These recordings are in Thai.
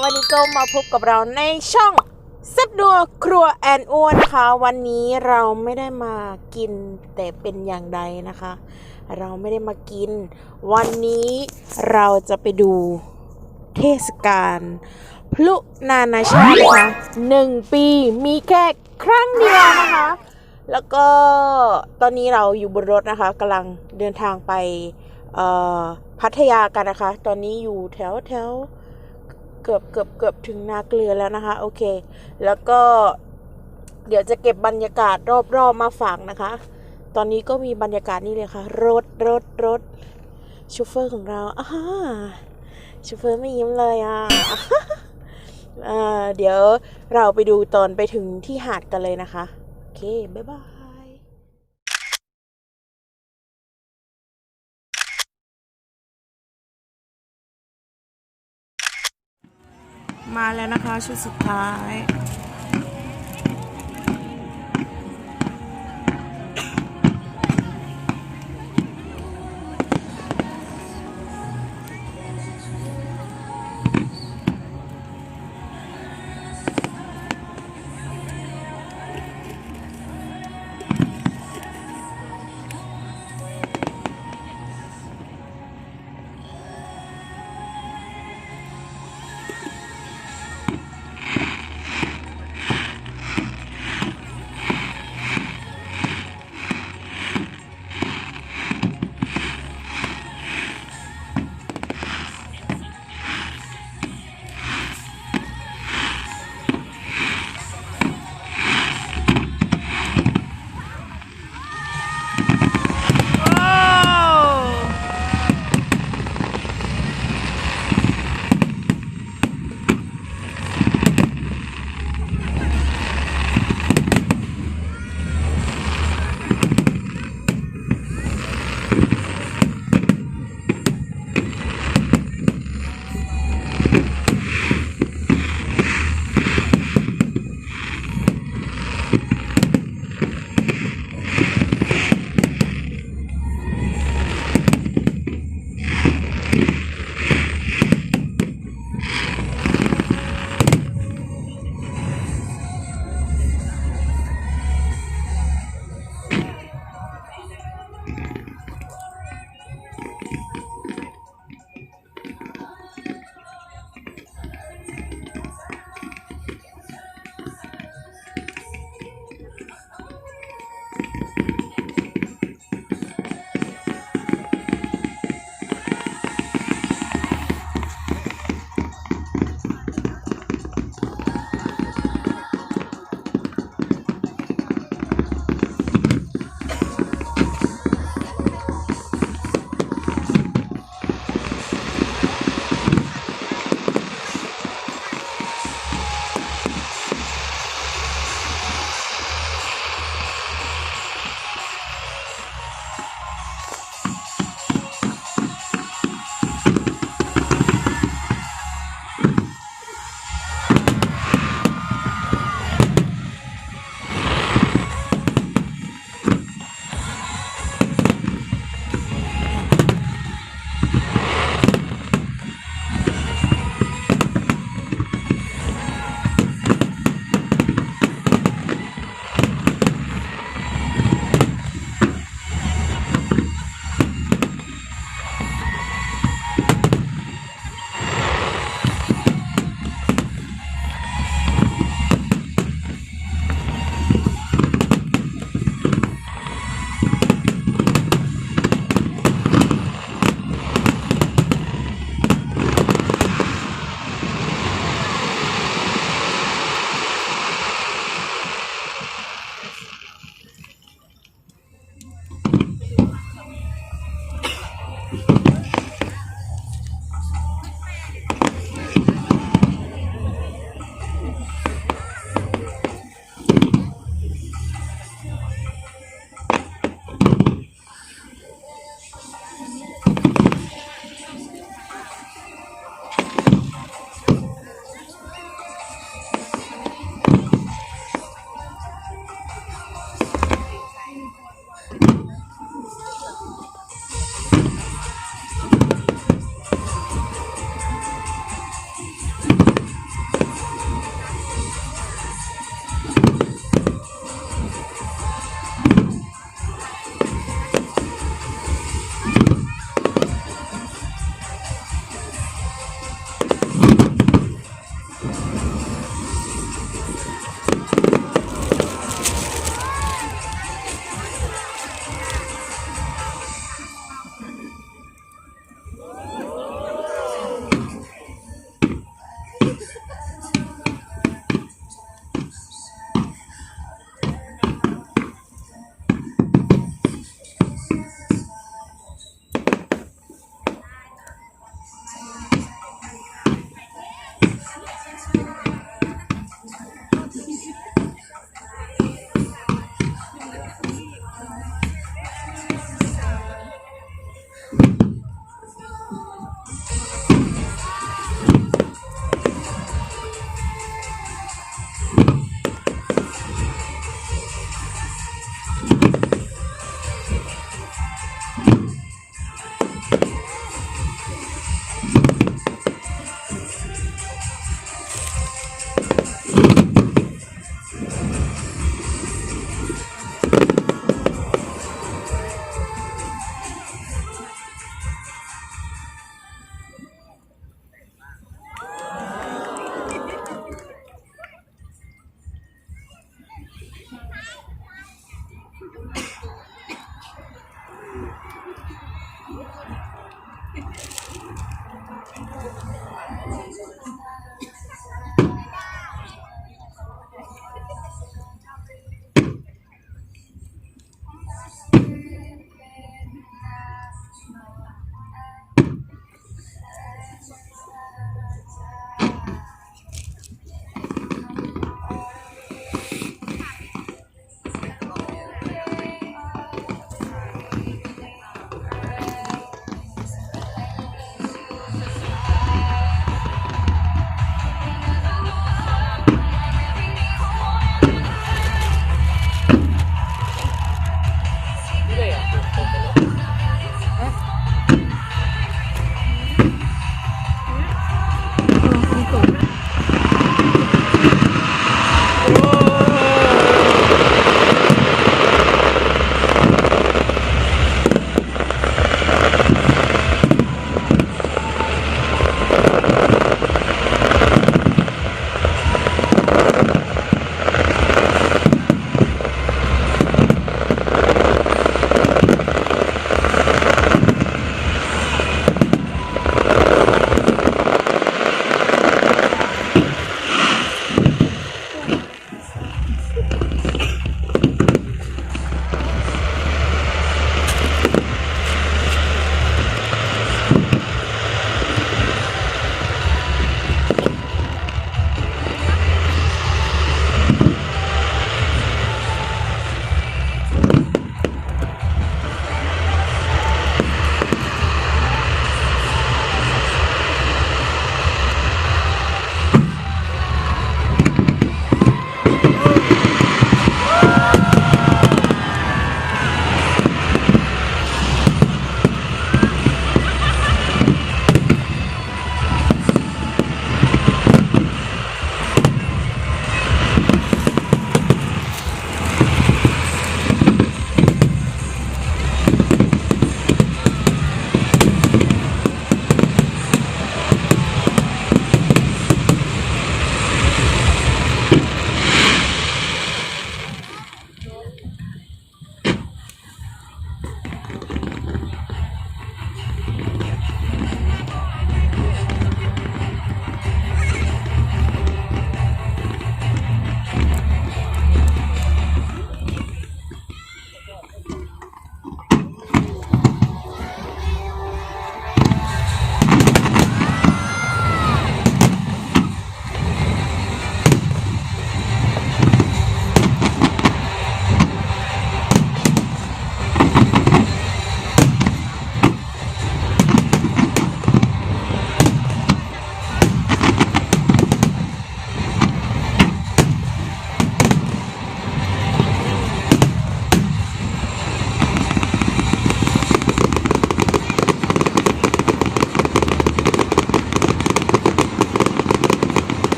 วันนี้ก็มาพบกับเราในช่องซับดัวครัวแอนอ้วนนะคะ วันนี้เราไม่ได้มากินแต่เป็นอย่างใดนะคะ เราไม่ได้มากิน วันนี้เราจะไปดูเทศกาลพลุนานาชาตินะคะหนึ่งปีมีแค่ครั้งเดียวนะคะ แล้วก็ตอนนี้เราอยู่บนรถนะคะกำลังเดินทางไปพัทยากันนะคะ ตอนนี้อยู่แถวแถว เกือบเกือบเกือบถึงนาเกลือแล้วนะคะ โอเค แล้วก็เดี๋ยวจะเก็บบรรยากาศรอบๆมาฝากนะคะ ตอนนี้ก็มีบรรยากาศนี่เลยค่ะ รถรถรถชูเฟอร์ของเราอ่าชูเฟอร์ไม่ยิ้มเลยอะเดี๋ยวเราไปดูตอนไปถึงที่หาดกันเลยนะคะ โอเค บ๊ายบาย มาแล้วนะคะชุดสุดท้าย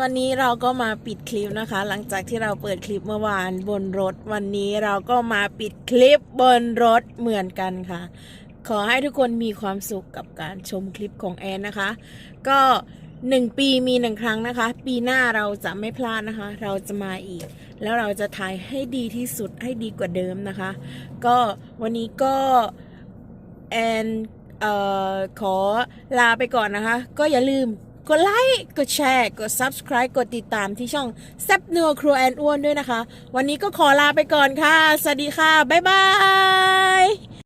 วันนี้เราก็มาปิดคลิปนะคะ หลังจากที่เราเปิดคลิปเมื่อวานบนรถ วันนี้เราก็มาปิดคลิปบนรถเหมือนกันค่ะ ขอให้ทุกคนมีความสุขกับการชมคลิปของแอนนะคะ ก็หนึ่งปีมีหนึ่งครั้งนะคะ ปีหน้าเราจะไม่พลาดนะคะ เราจะมาอีก แล้วเราจะถ่ายให้ดีที่สุดให้ดีกว่าเดิมนะคะ ก็วันนี้ก็แอนออขอลาไปก่อนนะคะ ก็อย่าลืม กดไลค์กดแชร์ กด subscribe กดติดตามที่ช่องแซบนัวครัวแอนอ้วนด้วยนะคะ วันนี้ก็ขอลาไปก่อนค่ะ สวัสดีค่ะ บ๊ายบาย